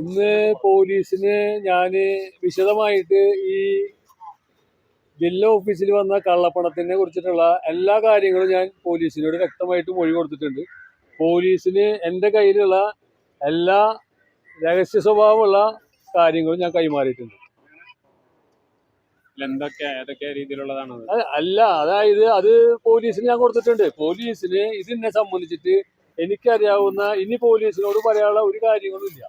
ഇന്ന് പോലീസിന് ഞാൻ വിശദമായിട്ട് ഈ ജില്ലാ ഓഫീസിൽ വന്ന കള്ളപ്പണത്തിനെ കുറിച്ചിട്ടുള്ള എല്ലാ കാര്യങ്ങളും ഞാൻ പോലീസിനോട് വ്യക്തമായിട്ട് മൊഴി കൊടുത്തിട്ടുണ്ട്. പോലീസിന് എന്റെ കയ്യിലുള്ള എല്ലാ രഹസ്യ സ്വഭാവമുള്ള കാര്യങ്ങളും ഞാൻ കൈമാറിയിട്ടുണ്ട്. അല്ല അതായത് അത് പോലീസിന് ഞാൻ കൊടുത്തിട്ടുണ്ട്. പോലീസിന് ഇതിനെ സംബന്ധിച്ചിട്ട് എനിക്കറിയാവുന്ന ഇനി പോലീസിനോട് പറയാനുള്ള ഒരു കാര്യങ്ങളും ഇല്ല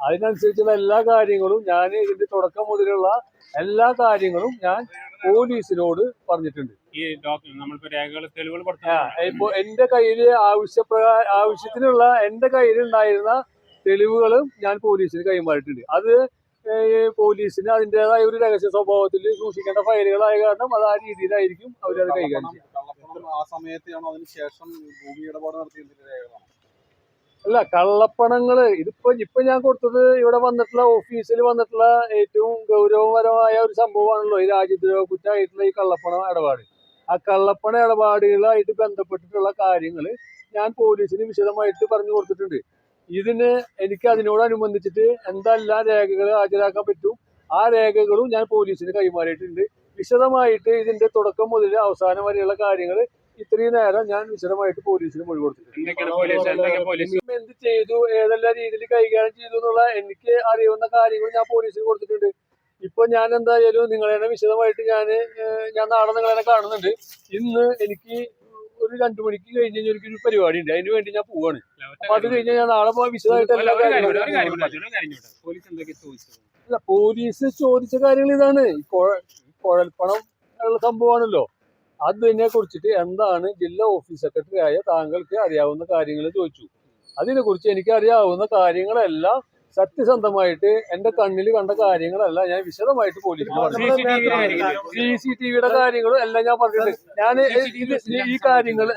അതിനനുസരിച്ചുള്ള എല്ലാ കാര്യങ്ങളും ഞാൻ ഇതിന്റെ തുടക്കം മുതലുള്ള എല്ലാ കാര്യങ്ങളും ഞാൻ പോലീസിനോട് പറഞ്ഞിട്ടുണ്ട്. ഈ നമ്മളിപ്പോ രേഖകൾ തെളിവുകൾ ഇപ്പൊ എന്റെ കയ്യിൽ ആവശ്യപ്രകാ ആവശ്യത്തിനുള്ള എന്റെ കയ്യിൽ ഉണ്ടായിരുന്ന തെളിവുകളും ഞാൻ പോലീസിന് കൈമാറിയിട്ടുണ്ട്. അത് പോലീസിന് അതിന്റെതായ ഒരു രഹസ്യ സ്വഭാവത്തിൽ സൂക്ഷിക്കേണ്ട ഫയലുകളായ കാരണം അത് ആ രീതിയിലായിരിക്കും അവരത് കൈകാര്യം ചെയ്യുക. കള്ളപ്പണം ആ ശേഷം അല്ല കള്ളപ്പണങ്ങൾ ഇതിപ്പോ ഇപ്പൊ ഞാൻ കൊടുത്തത് ഇവിടെ വന്നിട്ടുള്ള ഓഫീസിൽ വന്നിട്ടുള്ള ഏറ്റവും ഗൗരവപരമായ ഒരു സംഭവമാണല്ലോ ഈ രാജ്യദ്രോഹ കുറ്റമായിട്ടുള്ള ഈ കള്ളപ്പണ ഇടപാട്. ആ കള്ളപ്പണ ഇടപാടുകളായിട്ട് ബന്ധപ്പെട്ടിട്ടുള്ള കാര്യങ്ങൾ ഞാൻ പോലീസിന് വിശദമായിട്ട് പറഞ്ഞു കൊടുത്തിട്ടുണ്ട്. ഇതിന് എനിക്ക് അതിനോടനുബന്ധിച്ചിട്ട് എന്തെല്ലാം രേഖകൾ ഹാജരാക്കാൻ പറ്റും ആ രേഖകളും ഞാൻ പോലീസിന് കൈമാറിയിട്ടുണ്ട്. വിശദമായിട്ട് ഇതിന്റെ തുടക്കം മുതൽ അവസാനം വരെയുള്ള കാര്യങ്ങൾ ഇത്രയും നേരം ഞാൻ വിശദമായിട്ട് പോലീസിന് മൊഴി കൊടുത്തിട്ടുണ്ട്. എന്ത് ചെയ്തു? ഏതെല്ലാം രീതിയിൽ കൈകാര്യം ചെയ്തു എന്നുള്ള എനിക്ക് അറിയുന്ന കാര്യങ്ങൾ ഞാൻ പോലീസിന് കൊടുത്തിട്ടുണ്ട്. ഇപ്പൊ ഞാൻ എന്തായാലും നിങ്ങളെ വിശദമായിട്ട് ഞാൻ ഞാൻ നാളെ നിങ്ങളെ കാണുന്നുണ്ട്. ഇന്ന് എനിക്ക് ഒരു രണ്ടു മണിക്ക് കഴിഞ്ഞ് കഴിഞ്ഞാൽ എനിക്കൊരു പരിപാടി ഉണ്ട് അതിന് വേണ്ടി ഞാൻ പോവാണ്. അപ്പൊ അത് കഴിഞ്ഞാൽ ഞാൻ നാളെ പോകാൻ വിശദമായിട്ട് എല്ലാ കാര്യങ്ങളും പോലീസ് അല്ല ചോദിച്ച കാര്യങ്ങൾ ഇതാണ്. കുഴൽപ്പണം ഉള്ള സംഭവമാണല്ലോ. അതിനെ കുറിച്ചിട്ട് എന്താണ് ജില്ലാ ഓഫീസ് സെക്രട്ടറി ആയ താങ്കൾക്ക് അറിയാവുന്ന കാര്യങ്ങൾ ചോദിച്ചു. അതിനെ കുറിച്ച് എനിക്ക് അറിയാവുന്ന കാര്യങ്ങളെല്ലാം സത്യസന്ധമായിട്ട് എന്റെ കണ്ണിൽ കണ്ട കാര്യങ്ങളല്ല ഞാൻ വിശദമായിട്ട് പോലീസിന് പറഞ്ഞു. കാര്യങ്ങൾ. സി സി ടി വിയുടെ കാര്യങ്ങളും എല്ലാം ഞാൻ പറഞ്ഞിട്ടുണ്ട്. ഞാൻ ഈ കാര്യങ്ങൾ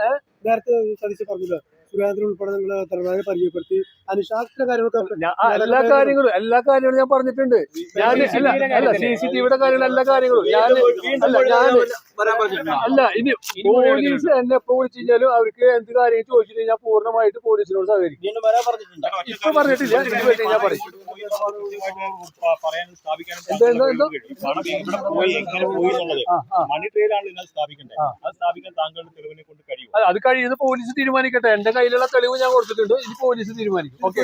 നേരത്തെ സതീശ് പറഞ്ഞല്ലോ? സുരേന്ദ്രൻ ഉൾപ്പെടെ നിങ്ങൾ തലവരെ പരിചയപ്പെടുത്തി. അനുശാസന കാര്യങ്ങളൊക്കെ എല്ലാ കാര്യങ്ങളും എല്ലാ കാര്യങ്ങളും ഞാൻ പറഞ്ഞിട്ടുണ്ട്. ഞാൻ അല്ല അല്ല സി സി ടി വിയുടെ കാര്യങ്ങളും എല്ലാ കാര്യങ്ങളും. ഞാൻ അല്ല ഞാൻ അല്ല ഇനി പോലീസ് എന്നെ എപ്പോ വിളിച്ചു കഴിഞ്ഞാലും അവർക്ക് എന്ത് കാര്യം ചോദിച്ചിട്ട് ഞാൻ പൂർണമായിട്ട് പോലീസിനോട് സഹകരിക്കും. ഇപ്പൊ പറഞ്ഞിട്ടില്ല ഞാൻ പറയും. മണി ട്രെയിലാണ് സ്ഥാപിക്കേണ്ടത്. സ്ഥാപിക്കാൻ താങ്കളുടെ തെളിവിനെ കൊണ്ട് കഴിയും അല്ല, അത് കഴിയുന്നത് പോലീസ് തീരുമാനിക്കട്ടെ. എന്റെ കയ്യിലുള്ള തെളിവ് ഞാൻ കൊടുത്തിട്ടുണ്ട്. ഇനി പോലീസ് തീരുമാനിക്കും. ഓക്കെ